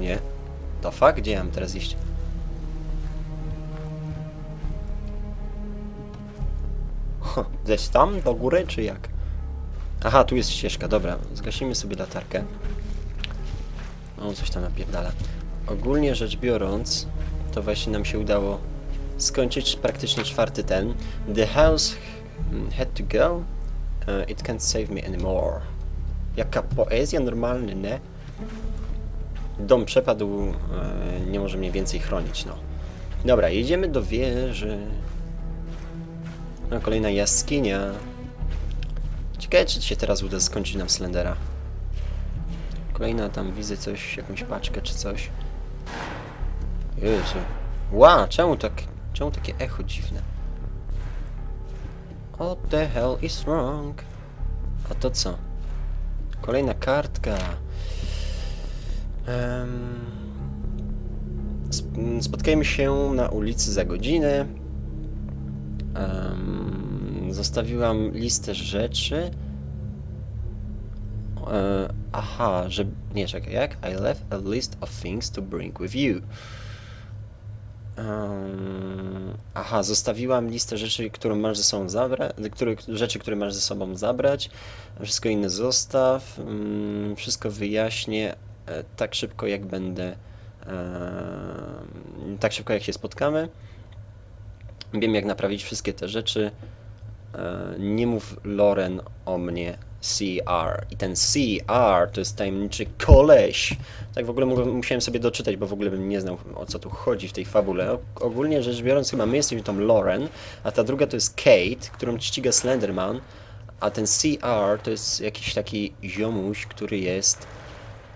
Nie. To fuck? Gdzie ja mam teraz iść? Gdzieś tam, do góry, czy jak? Aha, tu jest ścieżka, dobra. Zgasimy sobie latarkę. O, coś tam napierdala. Ogólnie rzecz biorąc, to właśnie nam się udało skończyć praktycznie czwarty ten. The house had to go. Uh, it can't save me anymore. Jaka poezja normalny, nie? Dom przepadł, e, nie może mnie więcej chronić, no. Dobra, jedziemy do wieży. No, kolejna jaskinia. Ciekawe, czy się teraz uda skończyć nam Slendera. Kolejna tam, widzę coś, jakąś paczkę czy coś. Jezu. Ła, czemu tak, czemu takie echo dziwne? What the hell is wrong? A to co? Kolejna kartka. Spotkajmy się na ulicy za godzinę. Zostawiłam listę rzeczy. E, aha, że. Nie, czekaj, jak? I left a list of things to bring with you. Aha, zostawiłam listę rzeczy, którą masz ze sobą zabrać, rzeczy, które masz ze sobą zabrać. Wszystko inne zostaw. mm, Wszystko wyjaśnię tak szybko, jak będę. em, tak szybko, jak się spotkamy. Wiem, jak naprawić wszystkie te rzeczy. E, Nie mów Loren o mnie CR. I ten CR to jest tajemniczy koleś. Tak w ogóle mu- musiałem sobie doczytać, bo w ogóle bym nie znał o co tu chodzi w tej fabule. Ogólnie rzecz biorąc, chyba my jesteśmy tą Loren, a ta druga to jest Kate, którą ściga Slenderman, a ten CR to jest jakiś taki ziomuś, który jest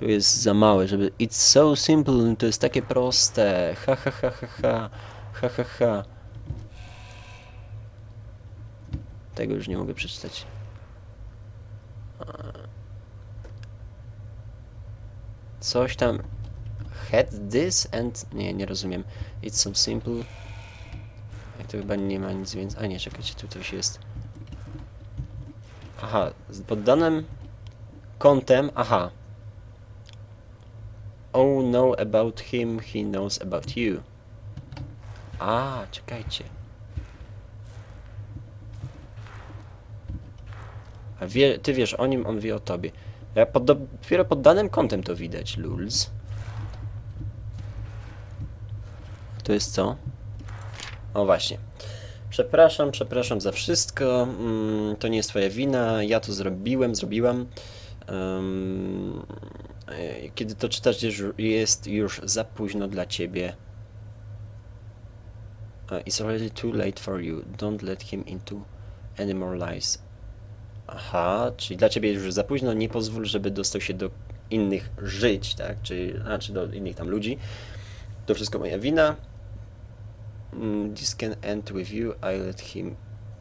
Tu jest za małe, żeby... It's so simple, to jest takie proste. Ha ha ha ha ha ha ha ha. Tego już nie mogę przeczytać. Coś tam. Had this and. Nie, nie rozumiem. It's so simple. Jak to chyba nie ma nic więcej. A nie, czekajcie, tu coś jest. Aha, pod danym kątem. Aha. Oh, know about him, he knows about you. A, czekajcie. A wie, ty wiesz o nim, on wie o tobie. Ja pod, dopiero pod danym kątem to widać, Lulz. To jest co? O właśnie. Przepraszam, przepraszam za wszystko. Mm, to nie jest twoja wina. Ja to zrobiłem, zrobiłam. E, kiedy to czytasz, jest już za późno dla ciebie. Uh, It's already too late for you. Don't let him into any more lies. Aha, czyli dla ciebie już za późno, nie pozwól, żeby dostał się do innych żyć, tak? Czy, a, czy do innych tam ludzi. To wszystko moja wina. Mm, This can end with you. I let him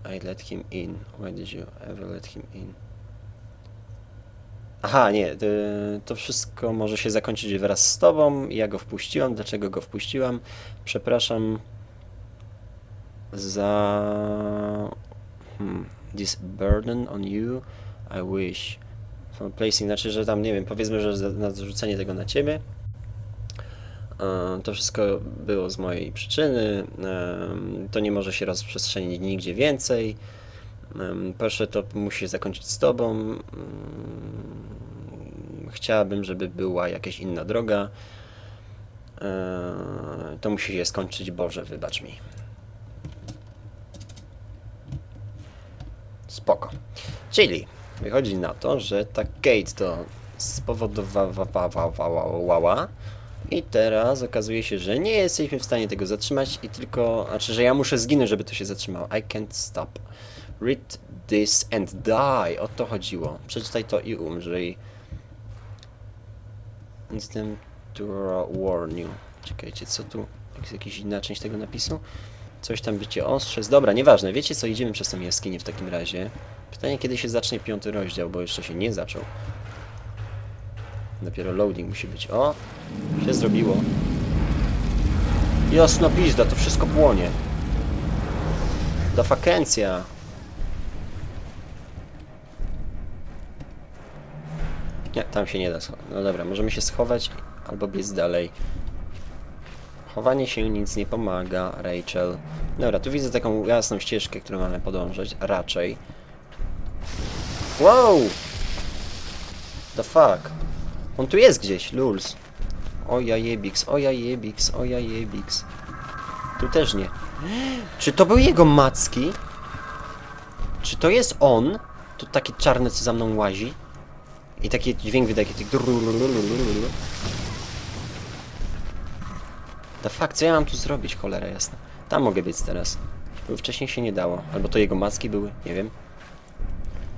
I let him in. Why did you ever let him in? Aha, nie, to, to wszystko może się zakończyć wraz z tobą. Ja go wpuściłam. Dlaczego go wpuściłam? Przepraszam za hmm, this burden on you. I wish for placing, znaczy, że tam nie wiem, powiedzmy, że za- na zrzucenie tego na ciebie. E, To wszystko było z mojej przyczyny. em, To nie może się rozprzestrzenić nigdzie więcej. Em, Proszę, to musi zakończyć z tobą. Chciałabym, żeby była jakaś inna droga. E, To musi się skończyć, Boże, wybacz mi. Spoko. Czyli wychodzi na to, że ta Kate to spowodowała i teraz okazuje się, że nie jesteśmy w stanie tego zatrzymać i tylko, znaczy, że ja muszę zginąć, żeby to się zatrzymało. I can't stop. Read this and die. O to chodziło. Przeczytaj to i umrzyj. Instant to warn you. Czekajcie, co tu? Jest jakaś inna część tego napisu? Coś tam bycie ostrzec. Dobra, nieważne. Wiecie co, idziemy przez tą jaskinię w takim razie. Pytanie, kiedy się zacznie piąty rozdział, bo jeszcze się nie zaczął. Dopiero loading musi być. O! Się zrobiło. Jasno pizda, to wszystko płonie. Do fakencja. Nie, tam się nie da schować. No dobra, możemy się schować albo biec dalej. Chowanie się nic nie pomaga, Rachel. Dobra, tu widzę taką jasną ścieżkę, którą mamy podążać, raczej. Wow! The fuck? On tu jest gdzieś, Lulz. Oja jebix, oja jebix, oja jebix. Tu też nie. Czy to był jego macki? Czy to jest on? Tu takie czarne, co za mną łazi? I taki dźwięk wydaje, taki... The fuck, co ja mam tu zrobić, cholera jasna? Tam mogę być teraz. Bo wcześniej się nie dało. Albo to jego macki były, nie wiem.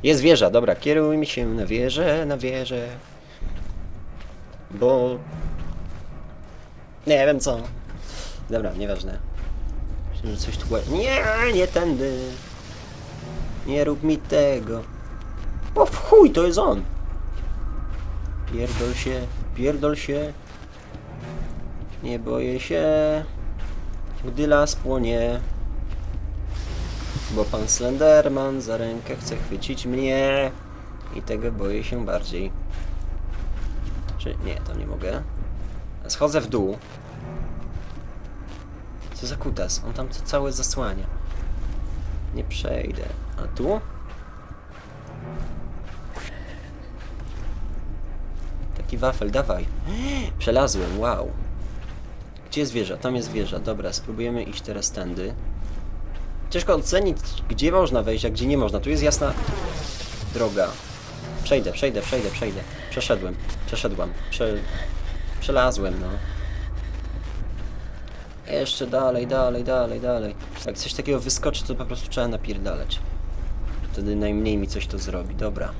Jest wieża, dobra, kierujmy się na wieżę, na wieżę. Bo... Nie wiem co. Dobra, nieważne. Myślę, że coś tu... Nie, nie tędy. Nie rób mi tego. O w chuj, to jest on. Pierdol się, pierdol się. Nie boję się, gdy las płonie. Bo pan Slenderman za rękę chce chwycić mnie. I tego boję się bardziej. Czy nie, tam nie mogę. Schodzę w dół. Co za kutas? On tam to całe zasłania. Nie przejdę. A tu? Wafel, dawaj. Przelazłem, wow. Gdzie jest wieża? Tam jest wieża. Dobra, spróbujemy iść teraz tędy. Ciężko ocenić, gdzie można wejść, a gdzie nie można. Tu jest jasna droga. Przejdę, przejdę, przejdę, przejdę. Przeszedłem, przeszedłem. Prze... Przelazłem, no. Jeszcze dalej, dalej, dalej, dalej. Jak coś takiego wyskoczy, to po prostu trzeba napierdalać. Wtedy najmniej mi coś to zrobi. Dobra.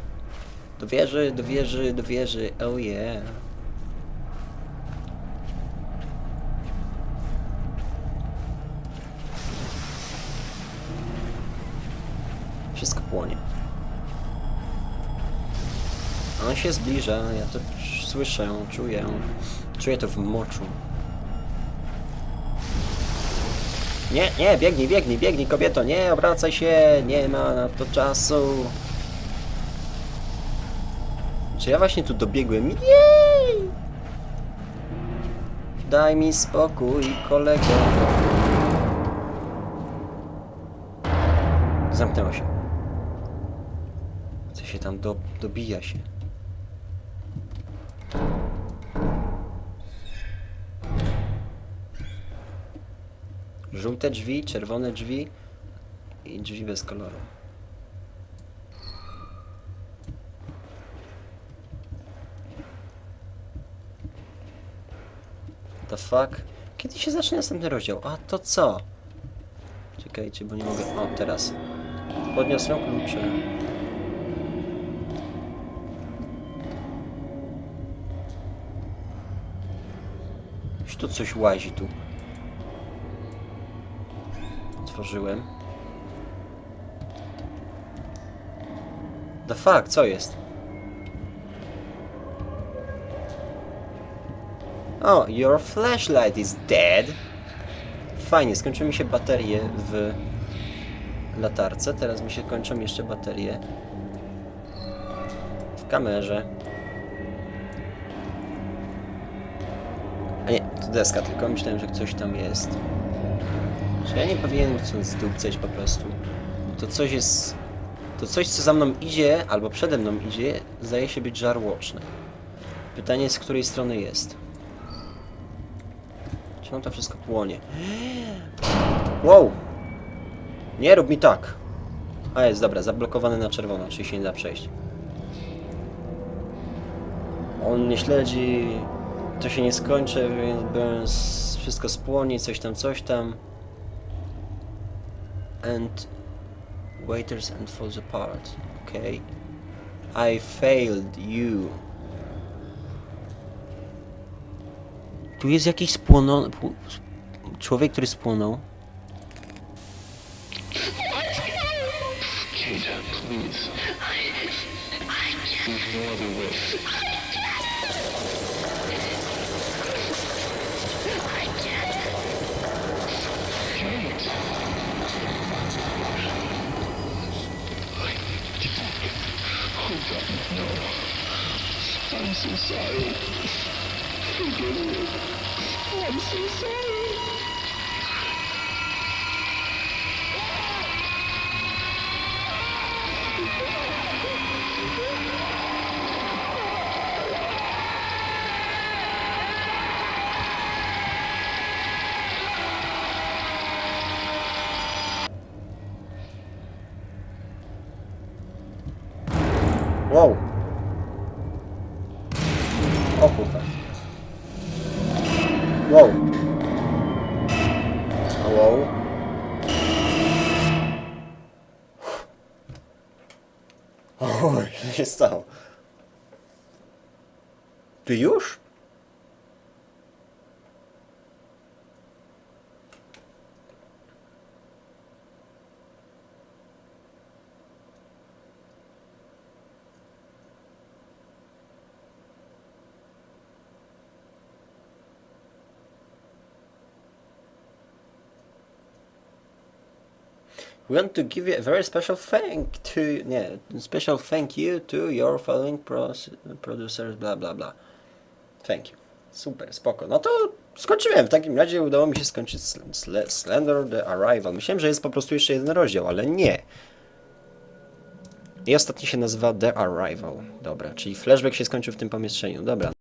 Do wieży, do wieży, do wieży. Oh yeah. Wszystko płonie. On się zbliża, ja to słyszę, czuję. Czuję to w moczu. Nie, nie, biegnij, biegnij, biegnij, kobieto, nie, obracaj się, nie ma na to czasu. Czy ja właśnie tu dobiegłem? Jej! Daj mi spokój, kolego. Zamknęło się. Co się tam do, dobija się? Żółte drzwi, czerwone drzwi i drzwi bez koloru. Fuck? Kiedy się zacznie następny rozdział? A to co? Czekajcie, bo nie mogę. O, teraz. Podniosłem klucze. Już tu coś łazi tu. Otworzyłem. The fuck, co jest? O, your flashlight is dead. Fajnie, skończyły mi się baterie w latarce. Teraz mi się kończą jeszcze baterie w kamerze. A nie, to deska, tylko myślałem, że coś tam jest. Czy ja nie powinienem chcąc zdupcać po prostu? To coś jest... To coś, co za mną idzie, albo przede mną idzie, zdaje się być żarłoczne. Pytanie, z której strony jest. Czemu to wszystko płonie? Wow! Nie rób mi tak! A jest, dobra, zablokowany na czerwono, czyli się nie da przejść. On mnie śledzi, to się nie skończy, więc wszystko spłonie, coś tam, coś tam. And waiters and falls apart. Okay. I failed you. Twizz aqui spawnou... Deixa eu ver que tu spawnou. I'm so sorry. Forgive me. I'm so sorry. Wow. O kurwa. Wow. Wow. Oj, co się stało? Ty już? We want to give a very special thank to nie, special thank you to your following producers, bla bla bla. Thank you. Super, spoko. No to skończyłem. W takim razie udało mi się skończyć Sl- Sl- Slender The Arrival. Myślałem, że jest po prostu jeszcze jeden rozdział, ale nie. I ostatni się nazywa The Arrival. Dobra, czyli flashback się skończył w tym pomieszczeniu. Dobra.